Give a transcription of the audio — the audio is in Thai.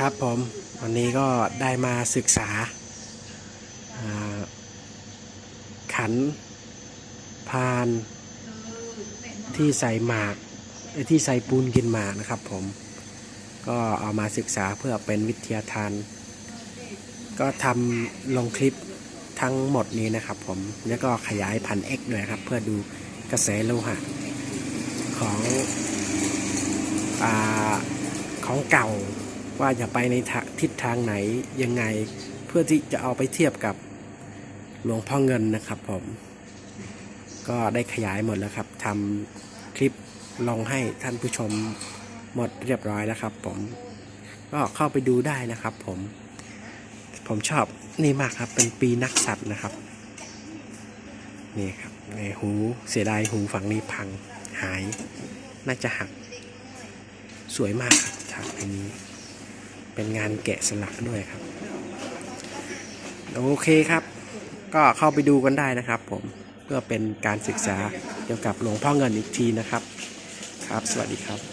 ครับผมวันนี้ก็ได้มาศึกษา ขันพานที่ใส่หมากที่ใส่ปูนกินหมากนะครับผมก็เอามาศึกษาเพื่อเป็นวิทยาทาน ก็ทำลงคลิปทั้งหมดนี้นะครับผมแล้วก็ขยายพัน X ด้วยครับ เพื่อดูกระแสโลหะของอของเก่า ว่าจะไปในทิศทางไหนยังไง เพื่อที่จะเอาไปเทียบกับหลวงพ่อเงินนะครับผม ก็ได้ขยายหมดแล้วครับทำคลิปลงให้ท่านผู้ชมหมดเรียบร้อยแล้วครับ ผม ก็เข้าไปดูได้นะครับ ผม ผมชอบนี่มากครับ เป็นปีนักสัตว์นะครับ นี่ครับในหูเสียดายหูฝั่งนี้พังหาย น่าจะหัก สวยมากครับฉากนี้ เป็นงานแกะสลักด้วยครับ โอเคครับ ก็เข้าไปดูกันได้นะครับ ผมเพื่อเป็นการศึกษาเกี่ยวกับหลวงพ่อเงินอีกทีนะครับ ครับ สวัสดีครับ